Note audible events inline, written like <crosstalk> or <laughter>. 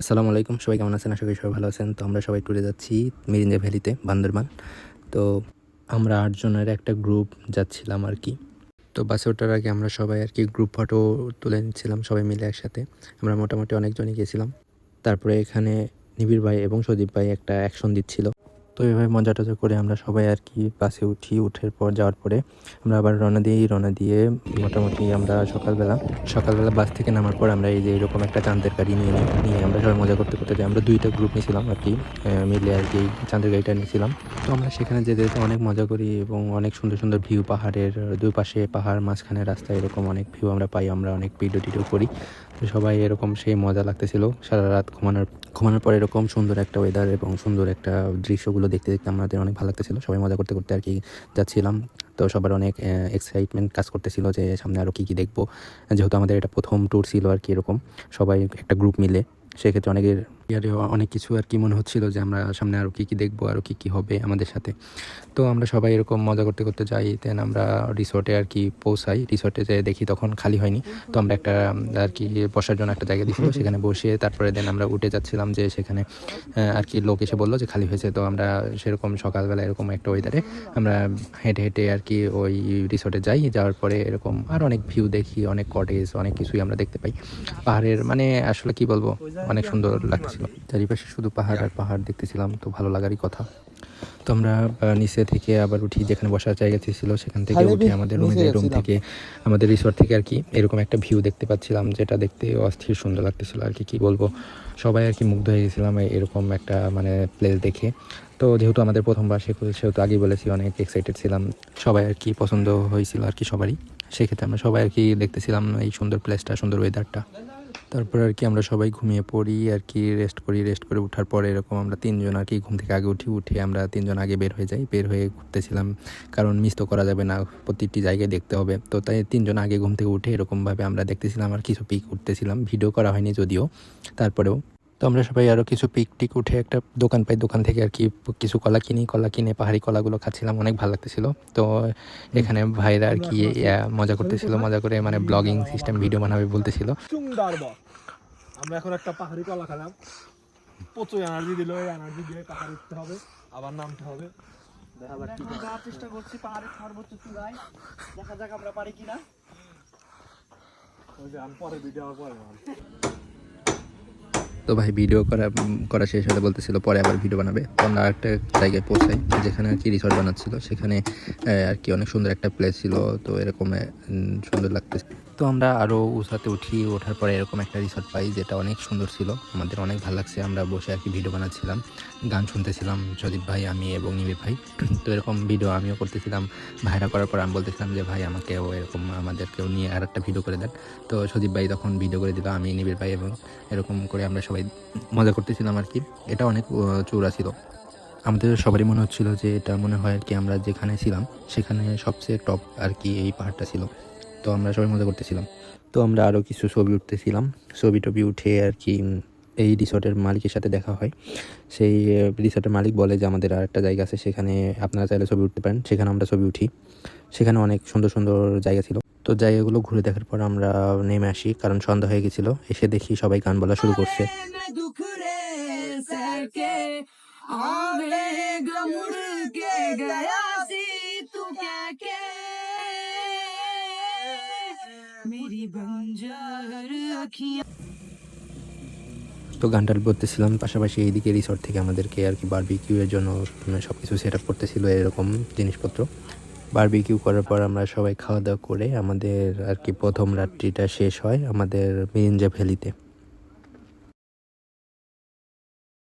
আসসালামু আলাইকুম, সবাই কেমন আছেন? আশা করি সবাই ভালো আছেন। তো আমরা সবাই ট্যুরে যাচ্ছি মিরিঞ্জা ভ্যালিতে, বান্দরবান। তো আমরা আটজনের একটা গ্রুপ যাচ্ছিলাম আর কি। তো বাসে ওঠার আগে আমরা সবাই আর কি গ্রুপ ফটো তুলে নিচ্ছিলাম, সবাই মিলে একসাথে। আমরা মোটামুটি অনেকজনই গেছিলাম। তারপরে এখানে নিবিড় ভাই এবং সদীপ ভাই একটা অ্যাকশন দিচ্ছিল। তো এভাবে মজা টজা করে আমরা সবাই আর কি বাসে উঠি, উঠার পর যাওয়ার পরে আমরা আবার রওনা দিয়েই রওনা দিয়ে মোটামুটি আমরা সকালবেলা সকালবেলা বাস থেকে নামার পর আমরা এই যে এরকম একটা চাঁদের গাড়ি নিয়ে নিয়ে আমরা সবাই মজা করতে করতে যাই। আমরা দুইটা গ্রুপ নিয়েছিলাম আর কি মিলে আর কি চাঁদের গাড়িটা নিয়েছিলাম। তো আমরা সেখানে যেতে যেতে অনেক মজা করি এবং অনেক সুন্দর সুন্দর ভিউ পাহাড়ের দুই পাশে পাহাড় মাঝখানে রাস্তা এরকম অনেক ভিউ আমরা পাই, আমরা অনেক ভিডিও টিডিও করি। তো সবাই এরকম সেই মজা লাগতেছিল, সারা রাত ঘুমানোর ঘুমানোর পর এরকম সুন্দর একটা ওয়েদার এবং সুন্দর একটা দৃশ্যগুলো দেখতে দেখতে আমাদের অনেক ভালো লাগতেছিল। সবাই মজা করতে করতে আর কি যাচ্ছিলাম। তো সবার অনেক এক্সাইটমেন্ট কাজ করতেছিল যে সামনে আরও কী কী দেখব। যেহেতু আমাদের এটা প্রথম ট্যুর ছিল আর কি এরকম, সবাই একটা গ্রুপ মিলে। সেক্ষেত্রে অনেকের ইয়ারে অনেক কিছু আর কি মনে হচ্ছিল যে আমরা সামনে আরও কী কী দেখব আরও কী কী হবে আমাদের সাথে। তো আমরা সবাই এরকম মজা করতে করতে যাই দেন আমরা রিসোর্টে আর কি পৌঁছাই। রিসোর্টে যে দেখি তখন খালি হয়নি। তো আমরা একটা আর কি বসার জন্য একটা জায়গা দিয়েছিল সেখানে বসে তারপরে দেন আমরা উঠে যাচ্ছিলাম যে সেখানে আর কি লোক এসে বলল যে খালি হয়েছে। তো আমরা সেরকম সকালবেলা এরকম একটা ওয়েদারে আমরা হেঁটে হেঁটে আর কি ওই রিসোর্টে যাই। যাওয়ার পরে এরকম আর অনেক ভিউ দেখি, অনেক কটেজ অনেক কিছুই আমরা দেখতে পাই। পাহাড়ের মানে আসলে কি বলব, অনেক সুন্দর লাগছিল চারিপাশে শুধু পাহাড় আর পাহাড় দেখতেছিলাম তো ভালো লাগারই কথা। তো আমরা নিচে থেকে আবার উঠি যেখানে বসার জায়গা ছিল সেখান থেকে উঠে আমাদের রুমে রুম থেকে আমাদের রিসোর্ট থেকে আর কি এরকম একটা ভিউ দেখতে পাচ্ছিলাম যেটা দেখতে অস্থির সুন্দর লাগতেছিল আর কি কি বলব? সবাই আর কি মুগ্ধ হয়ে গেছিলাম এরকম একটা মানে প্লেস দেখে। তো যেহেতু আমাদের প্রথমবার সে সেহেতু আগেই বলেছি অনেক এক্সাইটেড ছিলাম। সবাই আর কি পছন্দ হয়েছিল আর কি সবারই। সেক্ষেত্রে আমরা সবাই আর কি দেখতেছিলাম এই সুন্দর প্লেসটা সুন্দর ওয়েদারটা তারপর আর কি আমরা সবাই ঘুমিয়ে পড়ি, আর কি রেস্ট করি রেস্ট করে ওঠার পরে এরকম আমরা তিনজন আর কি ঘুম থেকে আগে উঠি, উঠে আমরা তিনজন আগে বের হয়ে যাই, বের হয়ে ঘুরতেছিলাম। কারণ মিস তো করা যাবে না, প্রতিটি জায়গায় দেখতে হবে। তো তাই তিনজন আগে ঘুম থেকে উঠে এরকমভাবে আমরা দেখতেছিলাম আর কিছু পিক উঠতেছিলাম ভিডিও করা হয়নি যদিও, তারপরেও তো আমরা সবাই আরও কিছু পিক টিক উঠে একটা দোকান পাই দোকান থেকে আর কি কিছু কলা কিনি কলা কিনে পাহাড়ি কলাগুলো খাচ্ছিলাম অনেক ভালো লাগতেছিল। তো এখানে ভাইরা আর কি মজা করতেছিল মজা করে মানে ব্লগিং সিস্টেম ভিডিও বানাবে বলতেছিল। আমরা এখন একটা পাহাড়ি কলা খেলাম। প্রচুর এনার্জি দিল এই এনার্জি দিয়ে পাহাড় উঠতে হবে আবার নামতে হবে। দেখা যাক কি চেষ্টা করছি পাহাড়ের সর্বোচ্চ চূড়ায় দেখা যাক আমরা পারি কিনা। ওই যে আমি পরে ভিডিও পরে। তো ভাই ভিডিও করা করা শেষ হলে বলতেছিল পরে আবার ভিডিও বানাবে। তো আমরা একটা জায়গায় পৌঁছাই, যেখানে আর কি রিসর্ট বানাচ্ছিল। সেখানে আর কি অনেক সুন্দর একটা প্লেস ছিল। তো এরকম সুন্দর লাগতেছে। তো আমরা আরও উষাতে উঠি, ওঠার পরে এরকম একটা রিসর্ট পাই যেটা অনেক সুন্দর ছিল। আমাদের অনেক ভালো লাগছে, আমরা বসে আর কি ভিডিও বানাচ্ছিলাম, গান শুনতেছিলাম সদীপ ভাই, আমি এবং নিবির ভাই। <clears throat> তো এরকম ভিডিও আমিও করতেছিলাম, ভাইরা করার পর আমি বলতেছিলাম যে, ভাই আমাকেও এরকম আমাদেরকেও নিয়ে আর একটা ভিডিও করে দেন। তো সদীপ ভাই তখন ভিডিও করে দিল, আমি নিবির ভাই এবং এরকম করে আমরা সবাই মজা করতেছিলাম আর কি। এটা অনেক চূড়া ছিল। আমাদের সবারই মনে হচ্ছিল যে, এটা মনে হয় আর কি আমরা যেখানে ছিলাম, সেখানে সবচেয়ে টপ আর কি এই পাহাড়টা ছিল। তো আমরা সবাই মজা করতেছিলাম। তো আমরা আরও কিছু ছবি উঠতেছিলাম। ছবি টবি উঠে আর কি এই রিসর্টের মালিকের সাথে দেখা হয়। সেই রিসর্টের মালিক বলে যে আমাদের আর একটা জায়গা আছে সেখানে আপনারা চাইলে ছবি উঠতে পারেন। সেখানে আমরা ছবি উঠি। সেখানে অনেক সুন্দর সুন্দর জায়গা ছিল। তো জায়গাগুলো ঘুরে দেখার পর আমরা নেমে আসি কারণ সন্ধ্যা হয়ে গেছিল। এসে দেখি সবাই গান বলা শুরু করছে। তো গানটাল বলতেছিলাম পাশাপাশি এইদিকে রিসর্ট থেকে আমাদেরকে আর কি বারবিকিউয়ের জন্য মানে সব কিছু সেট আপ করতেছিল এরকম জিনিসপত্র। বারবিকিউ করার পর আমরা সবাই খাওয়া দাওয়া করে আমাদের আর কি প্রথম রাত্রিটা শেষ হয় আমাদের মেঞ্জা ভ্যালিতে।